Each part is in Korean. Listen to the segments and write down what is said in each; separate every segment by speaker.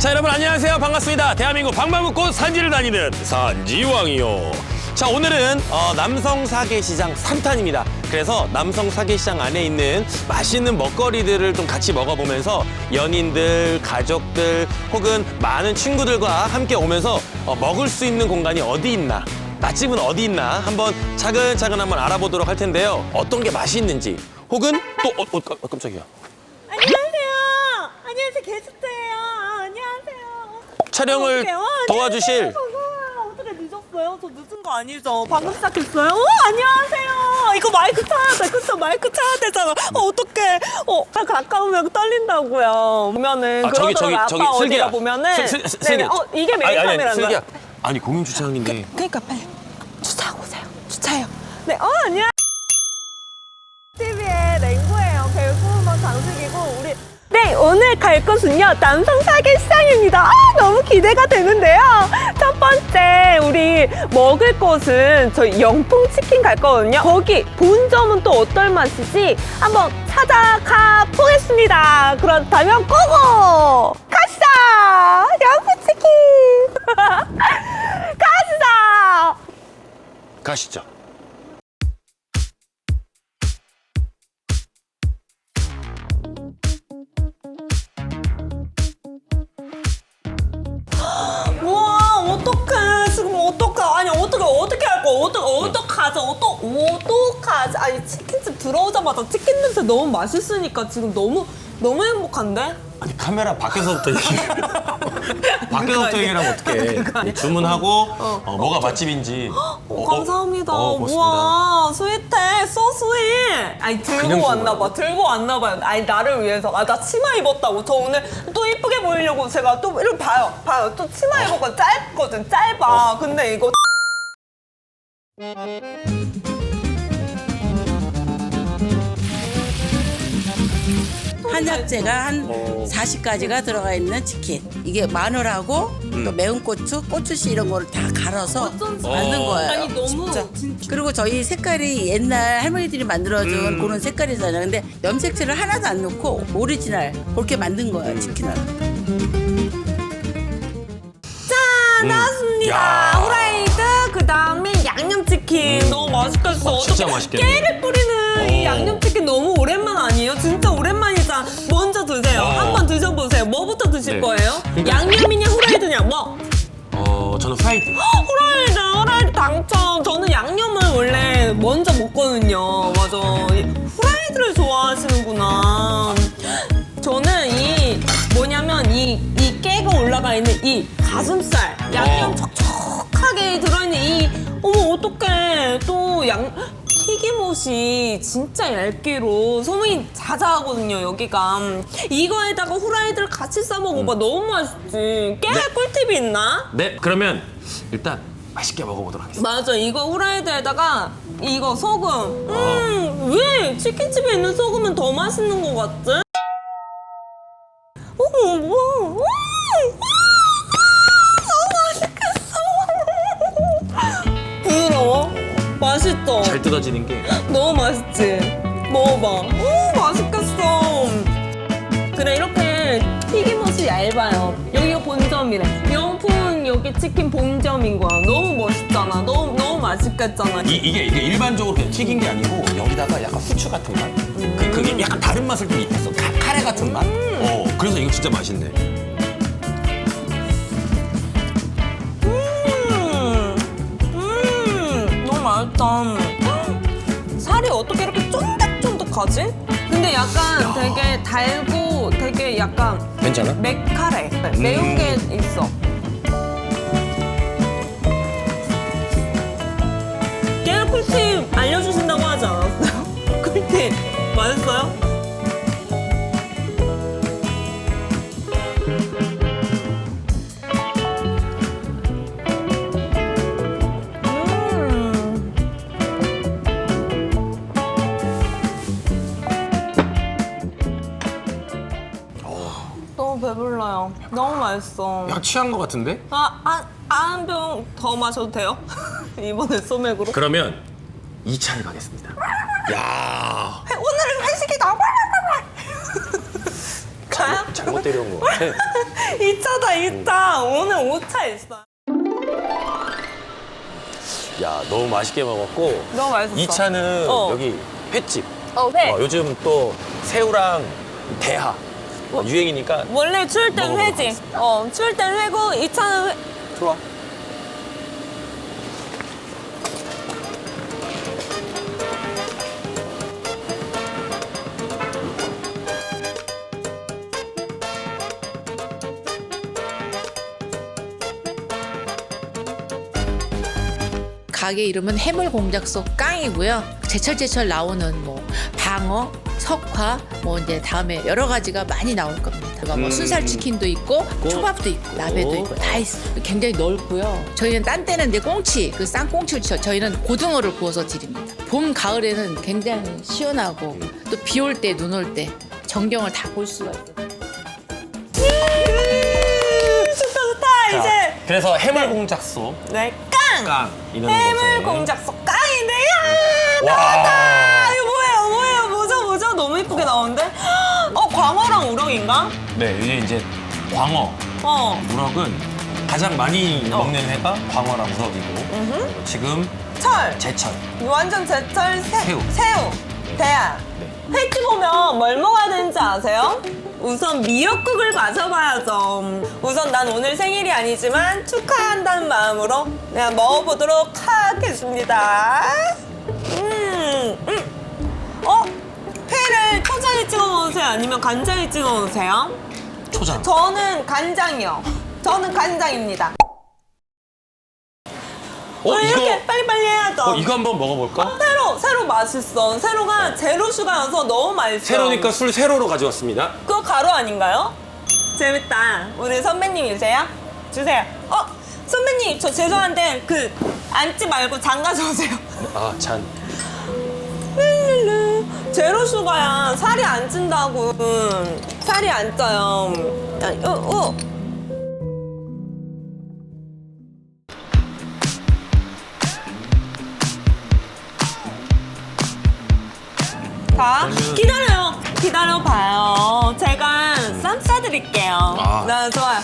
Speaker 1: 자 여러분 안녕하세요 반갑습니다 대한민국 방방곡곡 산지를 다니는 산지왕이요 자 오늘은 어, 남성 사계시장 3탄입니다 그래서 남성 사계시장 안에 있는 맛있는 먹거리들을 좀 같이 먹어보면서 연인들 가족들 혹은 많은 친구들과 함께 오면서 어, 먹을 수 있는 공간이 어디 있나 맛집은 어디 있나 한번 차근차근 한번 알아보도록 할 텐데요 어떤 게 맛있는지 혹은 또 어, 어, 깜- 깜짝이야
Speaker 2: 안녕하세요. 안녕하세요. 안녕하세요.
Speaker 1: 촬영을
Speaker 2: 어떡해요? 아,
Speaker 1: 도와주실.
Speaker 2: 어떻게 늦었어요? 저 늦은 거 아니죠? 방금 시작했어요? 어, 안녕하세요. 이거 마이크 타야 돼. 그쵸? 마이크 타야 되잖아. 어, 어떡해. 어, 다 가까우면 떨린다고요. 보면은
Speaker 1: 아, 저기
Speaker 2: 그러더라고요.
Speaker 1: 저기 저기
Speaker 2: 아빠
Speaker 1: 슬기야.
Speaker 2: 어디가 보면은
Speaker 1: 슬- 슬-
Speaker 2: 네네.
Speaker 1: 슬기.
Speaker 2: 어, 이게 메인
Speaker 1: 아니, 아니,
Speaker 2: 카메라인 거야.
Speaker 1: 슬기야. 아니 공영 주차장인데.
Speaker 2: 그러니까 빨리 주차하고 오세요. 주차해요. 네, 어 안녕. TV의 랭구예요. 배구만 장식이고 우리. 네, 오늘 갈 곳은요 남성 사계시장입니다. 아, 너무 기대가 되는데요. 첫 번째 우리 먹을 곳은 저희 영풍 치킨 갈 거거든요. 거기 본점은 또 어떨 맛이지 한번 찾아가 보겠습니다. 그렇다면 고고 가시다. 영풍 치킨. 가시다.
Speaker 1: 가시죠.
Speaker 2: 어떡 어떡하지 어떡 어떡하지? 아니 치킨집 들어오자마자 치킨 냄새 너무 맛있으니까 지금 너무 너무 행복한데?
Speaker 1: 아니 카메라 밖에서부터 얘기. 밖에서부터 얘기를 하면 어떡해. 주문하고 어, 뭐가 맛집인지.
Speaker 2: 어,
Speaker 1: 어,
Speaker 2: 감사합니다.
Speaker 1: 어, 고맙습니다.
Speaker 2: 우와 스윗해. 소 스윗 아니
Speaker 1: 그냥
Speaker 2: 들고
Speaker 1: 준
Speaker 2: 왔나. 봐. 들고 왔나 봐요. 아니 나를 위해서. 아 나 치마 입었다고. 저 오늘 또 이쁘게 보이려고 제가 또 이렇게 봐요. 봐요. 또 치마 입었고 짧거든. 짧아. 근데 이거
Speaker 3: 한약재가 한 40가지가 들어가 있는 치킨. 이게 마늘하고 또 매운 고추, 고추씨 이런 거를 다 갈아서 만든 거예요.
Speaker 2: 아니 너무
Speaker 3: 진짜. 그리고 저희 색깔이 옛날 할머니들이 만들어준 그런 색깔이잖아요. 근데 염색체를 하나도 안 넣고 오리지널 그렇게 만든 거예요, 치킨을.
Speaker 2: 짠 나왔습니다.
Speaker 1: 야.
Speaker 2: 양념치킨 너무 맛있겠어.
Speaker 1: 어, 진짜
Speaker 2: 어떡해.
Speaker 1: 맛있겠네.
Speaker 2: 깨를 뿌리는 이
Speaker 1: 어.
Speaker 2: 양념치킨 너무 오랜만 아니에요? 진짜 오랜만이잖아. 먼저 드세요.
Speaker 1: 어.
Speaker 2: 한번 드셔보세요. 뭐부터 드실
Speaker 1: 네.
Speaker 2: 거예요?
Speaker 1: 그러니까-
Speaker 2: 양념이냐 후라이드냐 뭐?
Speaker 1: 어 저는 프라이드.
Speaker 2: 후라이드 후라이드 당첨. 저는 양념을 원래 먼저 먹거든요. 맞아. 이 후라이드를 좋아하시는구나. 저는 이 뭐냐면 이, 이 깨가 올라가 있는 이 가슴살 양념
Speaker 1: 어.
Speaker 2: 촉촉하게 들어있는 이 어머 어떡해. 또 양 튀김옷이 진짜 얇기로 소문이 자자하거든요 여기가. 이거에다가 후라이드를 같이 싸 먹어봐. 너무 맛있지. 깨
Speaker 1: 네.
Speaker 2: 꿀팁이 있나?
Speaker 1: 네 그러면 일단 맛있게 먹어보도록 하겠습니다.
Speaker 2: 맞아. 이거 후라이드에다가 이거 소금. 음왜? 치킨집에 있는 소금은 더 맛있는 것 같지? 어머
Speaker 1: 잘 뜯어지는 게.
Speaker 2: 너무 맛있지 먹어봐 오 맛있겠어 그래 이렇게 튀김옷이 얇아요 여기가 본점이래 명품 여기 치킨 본점인 거야 너무 멋있잖아 너무 너무 맛있겠잖아
Speaker 1: 이, 이게 이게 일반적으로 그냥 튀긴 게 아니고 여기다가 약간 후추 같은 맛. 그, 그게 약간 다른 맛을 좀 입혔어. 카, 카레 같은 맛. 어 그래서 이거 진짜 맛있네.
Speaker 2: 음, 음, 너무 맛있다. 쫀득쫀득하지? 근데 약간 되게 달고 되게 약간
Speaker 1: 괜찮아?
Speaker 2: 맥카레 매운 게 있어. 깨알 꿀팁 알려주신다고 하지 않았어요? 꿀팁 맛있어요? 너무 배불러요. 너무 맛있어.
Speaker 1: 약간 취한 것 같은데?
Speaker 2: 아, 아, 한병 더 마셔도 돼요? 이번에 소맥으로?
Speaker 1: 그러면 2차를 가겠습니다. 야
Speaker 2: 오늘은 회식이다. 가요?
Speaker 1: 자, 잘못 데려온 거 같아.
Speaker 2: 2차다 2차 오늘 5차 있어
Speaker 1: 야, 너무 맛있게 먹었고.
Speaker 2: 너무 맛있었어
Speaker 1: 이차는
Speaker 2: 어.
Speaker 1: 여기 횟집.
Speaker 2: 어, 회
Speaker 1: 어, 요즘 또 새우랑 대하 어, 유행이니까
Speaker 2: 원래 추울 땐
Speaker 1: 먹어보도록
Speaker 2: 회지 어 추울 땐 회고 2차는 회
Speaker 1: 좋아.
Speaker 3: 가게 이름은 해물 공작소 깡이고요. 제철제철 나오는 뭐 방어, 석화, 뭐 이제 다음에 여러 가지가 많이 나올 겁니다. 그러니까 뭐
Speaker 1: 음.
Speaker 3: 순살 치킨도 있고 초밥도 있고 나베도
Speaker 1: 오.
Speaker 3: 있고 다 있어 요. 굉장히 넓고요. 저희는 딴 때는 이제 꽁치, 그 쌍꽁치를 쳐 저희는 고등어를 구워서 드립니다. 봄, 가을에는 굉장히 시원하고 또 비 올 때, 눈 올때 정경을 다 볼 수가 있어요.
Speaker 2: 음, 좋다 좋다
Speaker 1: 자,
Speaker 2: 이제
Speaker 1: 그래서 해물 공작소
Speaker 2: 네 깡
Speaker 1: 깡 이런
Speaker 2: 해물
Speaker 1: 곳에.
Speaker 2: 공작소 깡인데요
Speaker 1: 와.
Speaker 2: 이쁘게 나오는데 어 광어랑 우럭인가
Speaker 1: 네, 이게 이제 광어,
Speaker 2: 어
Speaker 1: 우럭은 가장 많이 먹는 회가 광어랑 우럭이고
Speaker 2: 음흠.
Speaker 1: 지금
Speaker 2: 철
Speaker 1: 제철.
Speaker 2: 완전 제철 새,
Speaker 1: 새우.
Speaker 2: 새우 대야
Speaker 1: 네.
Speaker 2: 횟집 오면 뭘 먹어야 되는지 아세요? 우선 미역국을 마셔봐야죠. 우선 난 오늘 생일이 아니지만 축하한다는 마음으로 내가 먹어보도록 하겠습니다. 음, 찍어 먹으세요? 아니면 간장에 찍어 먹으세요?
Speaker 1: 초장.
Speaker 2: 저는 간장이요. 저는 간장입니다.
Speaker 1: 어,
Speaker 2: 아,
Speaker 1: 이거
Speaker 2: 이렇게 빨리빨리 해야죠.
Speaker 1: 어, 이거 한번 먹어볼까?
Speaker 2: 새로 새로 맛있어. 새로가 제로 슈가여서 너무 맛있어.
Speaker 1: 세로니까 술 세로로 가져왔습니다.
Speaker 2: 그거 가루 아닌가요? 재밌다. 우리 선배님이세요? 주세요. 어 선배님 저 죄송한데 그 앉지 말고 장 가져오세요.
Speaker 1: 아, 잔.
Speaker 2: 제로 슈가야 살이 안 찐다고. 음, 살이 안 쪄요. 야, 어, 어. 자, 기다려요. 기다려봐요. 제가 쌈 싸드릴게요.
Speaker 1: 아.
Speaker 2: 네, 좋아요.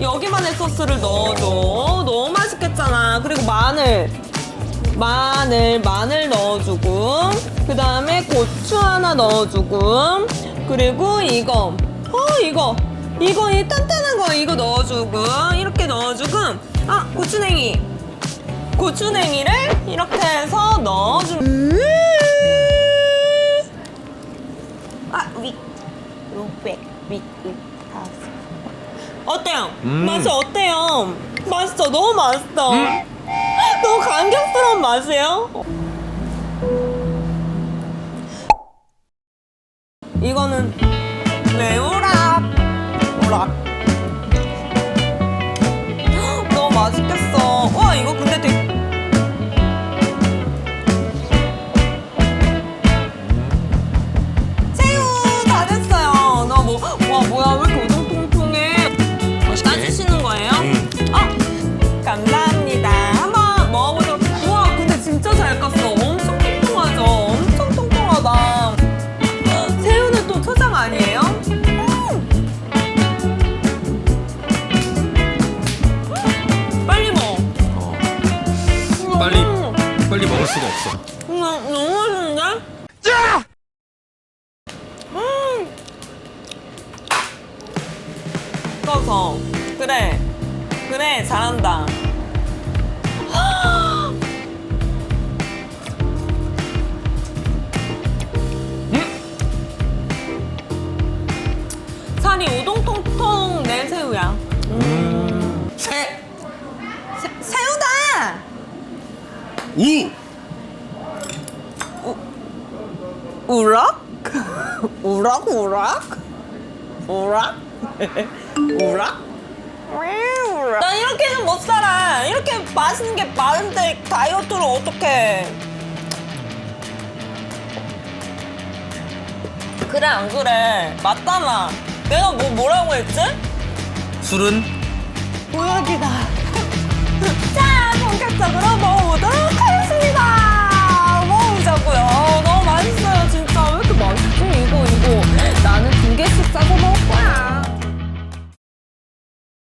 Speaker 2: 여기만의 소스를 넣어줘. 어, 너무 맛있겠잖아. 그리고 마늘. 마늘, 마늘 넣어주고, 그 다음에 고추 하나 넣어주고, 그리고 이거, 어, 이거, 이거, 이 단단한 거, 이거 넣어주고, 이렇게 넣어주고, 아, 고추냉이. 고추냉이를 이렇게 해서 넣어주, 음~ 아, 위, 로백, 위, 위. 어때요?
Speaker 1: 음.
Speaker 2: 맛이 어때요? 맛있어, 너무 맛있어. 너무 감격스러운 맛이에요. 이거는
Speaker 1: 수가 없어.
Speaker 2: 우락? 우락 우락? 우락? 우락? 왜 우락? 난 이렇게는 못 살아. 이렇게 맛있는 게 많은데 다이어트를 어떻게? 그래 안 그래? 맞잖아. 내가 뭐 뭐라고 했지?
Speaker 1: 술은
Speaker 2: 우락이다. 자 본격적으로 먹어보도록 하겠습니다. Gdzieś się z